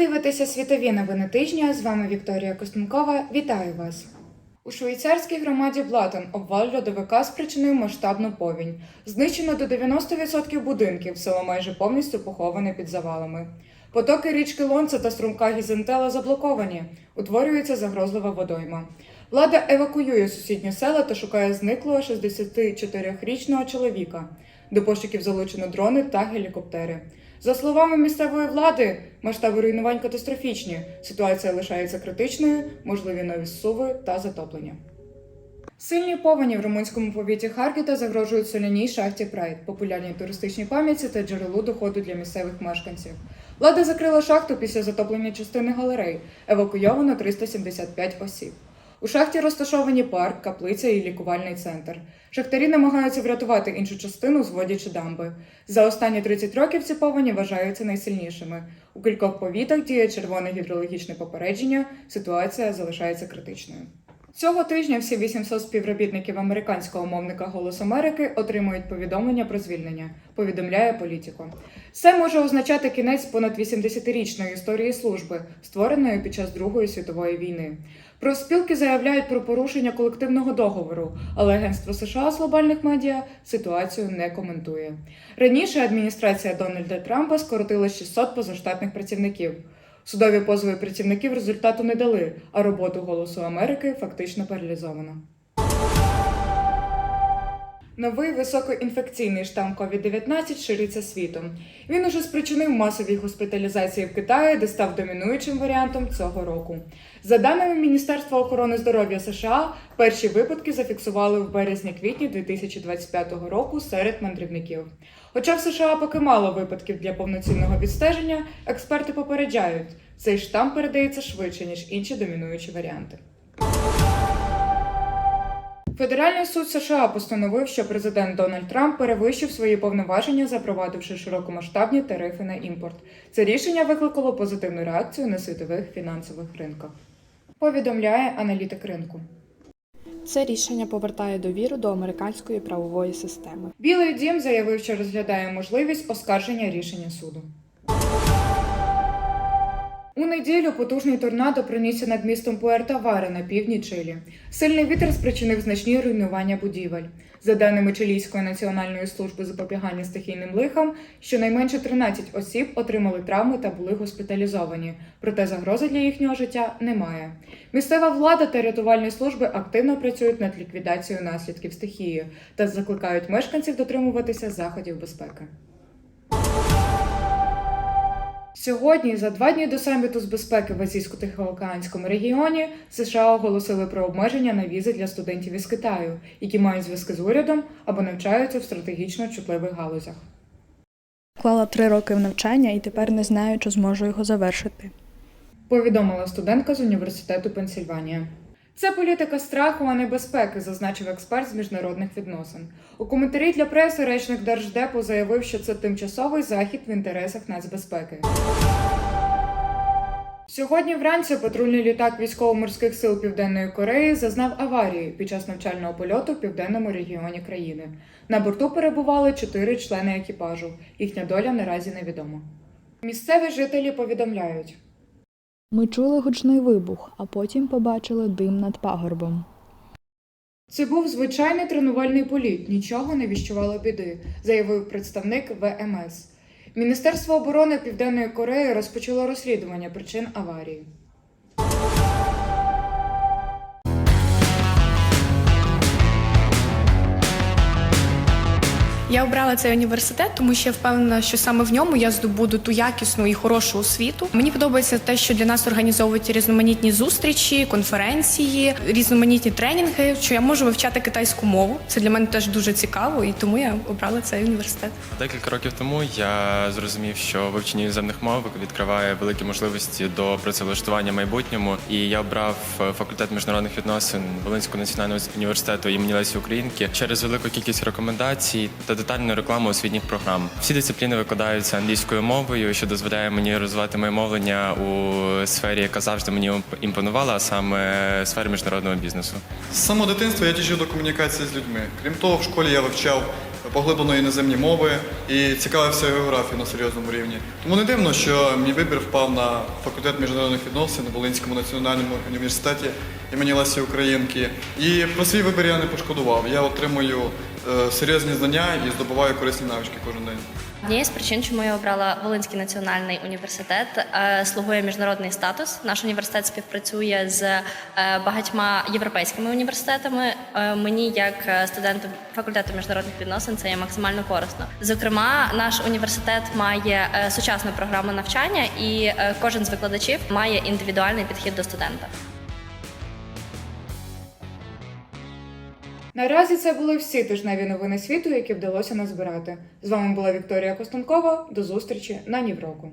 дивитеся світові новини тижня. З вами Вікторія Костенкова. Вітаю вас. У швейцарській громаді Блатен обвал льодовика спричинив масштабну повінь. Знищено до 90% будинків, село майже повністю поховане під завалами. Потоки річки Лонца та струмка Гізентела заблоковані. Утворюється загрозлива водойма. Влада евакуює сусідні села та шукає зниклого 64-річного чоловіка. До пошуків залучено дрони та гелікоптери. За словами місцевої влади, масштаби руйнувань катастрофічні. Ситуація лишається критичною, можливі нові зсуви та затоплення. Сильні повені в румунському повіті Харкіта загрожують соляній шахті Прайд, популярній туристичній пам'ятці та джерелу доходу для місцевих мешканців. Влада закрила шахту після затоплення частини галерей. Евакуйовано 375 осіб. У шахті розташовані парк, каплиця і лікувальний центр. Шахтарі намагаються врятувати іншу частину, зводячи дамби. За останні 30 років ці повені вважаються найсильнішими. У кількох повітах діє червоне гідрологічне попередження. Ситуація залишається критичною. Цього тижня всі 800 співробітників американського мовника Голос Америки отримують повідомлення про звільнення. Повідомляє політико. Це може означати кінець понад 80-річної історії служби, створеної під час Другої світової війни. Профспілки заявляють про порушення колективного договору, але Агентство США з глобальних медіа ситуацію не коментує. Раніше адміністрація Дональда Трампа скоротила 600 позаштатних працівників. Судові позови працівників результату не дали, а роботу Голосу Америки фактично паралізовано. Новий високоінфекційний штам COVID-19 шириться світом. Він уже спричинив масові госпіталізації в Китаї, де став домінуючим варіантом цього року. За даними Міністерства охорони здоров'я США, перші випадки зафіксували в березні-квітні 2025 року серед мандрівників. Хоча в США поки мало випадків для повноцінного відстеження, експерти попереджають, цей штам передається швидше ніж інші домінуючі варіанти. Федеральний суд США постановив, що президент Дональд Трамп перевищив свої повноваження, запровадивши широкомасштабні тарифи на імпорт. Це рішення викликало позитивну реакцію на світових фінансових ринках. Повідомляє аналітик ринку. Це рішення повертає довіру до американської правової системи. Білий дім заявив, що розглядає можливість оскарження рішення суду. У неділю потужний торнадо пронісся над містом Пуерто-Варе на півдні Чилі. Сильний вітер спричинив значні руйнування будівель. За даними Чилійської національної служби запобігання стихійним лихам, щонайменше 13 осіб отримали травми та були госпіталізовані, проте загрози для їхнього життя немає. Місцева влада та рятувальні служби активно працюють над ліквідацією наслідків стихії та закликають мешканців дотримуватися заходів безпеки. Сьогодні, за два дні до саміту з безпеки в Азійсько-Тихоокеанському регіоні, США оголосили про обмеження на візи для студентів із Китаю, які мають зв'язки з урядом або навчаються в стратегічно чутливих галузях. Вклала три роки в навчання і тепер не знаю, чи зможу його завершити. Повідомила студентка з університету Пенсільванія. Це політика страху, а не безпеки, зазначив експерт з міжнародних відносин. У коментарі для преси речник Держдепу заявив, що це тимчасовий захід в інтересах нацбезпеки. Сьогодні вранці патрульний літак військово-морських сил Південної Кореї зазнав аварії під час навчального польоту в південному регіоні країни. На борту перебували чотири члени екіпажу. Їхня доля наразі невідома. Місцеві жителі повідомляють. Ми чули гучний вибух, а потім побачили дим над пагорбом. Це був звичайний тренувальний політ, нічого не віщувало біди, заявив представник ВМС. Міністерство оборони Південної Кореї розпочало розслідування причин аварії. Я обрала цей університет, тому що я впевнена, що саме в ньому я здобуду ту якісну і хорошу освіту. Мені подобається те, що для нас організовують різноманітні зустрічі, конференції, різноманітні тренінги. Що я можу вивчати китайську мову. Це для мене теж дуже цікаво, і тому я обрала цей університет. Декілька років тому я зрозумів, що вивчення іноземних мов відкриває великі можливості до працевлаштування в майбутньому. І я обрав е, факультет міжнародних відносин Волинського національного університету імені Лесі Українки через велику кількість рекомендацій та детальну рекламу освітніх програм. Всі дисципліни викладаються англійською мовою, що дозволяє мені розвивати моє мовлення у сфері, яка завжди мені імпонувала, а саме сфері міжнародного бізнесу. З самого дитинства я тяжів до комунікації з людьми. Крім того, в школі я вивчав поглиблено іноземні мови і цікавився географією на серйозному рівні. Тому не дивно, що мій вибір впав на факультет міжнародних відносин у Волинському національному університеті імені Лесі Українки. І про свій вибір я не пошкодував. Я отримую серйозні знання і здобуваю корисні навички кожен день. Однією з причин, чому я обрала Волинський національний університет, е, слугує міжнародний статус. Наш університет співпрацює з е, багатьма європейськими університетами. Е, Мені, як е, студенту факультету міжнародних відносин, це є максимально корисно. Зокрема, наш університет має е, сучасну програму навчання, і е, кожен з викладачів має індивідуальний підхід до студента. Наразі це були всі тижневі новини світу, які вдалося назбирати. З вами була Вікторія Костенкова. До зустрічі на Нівроку.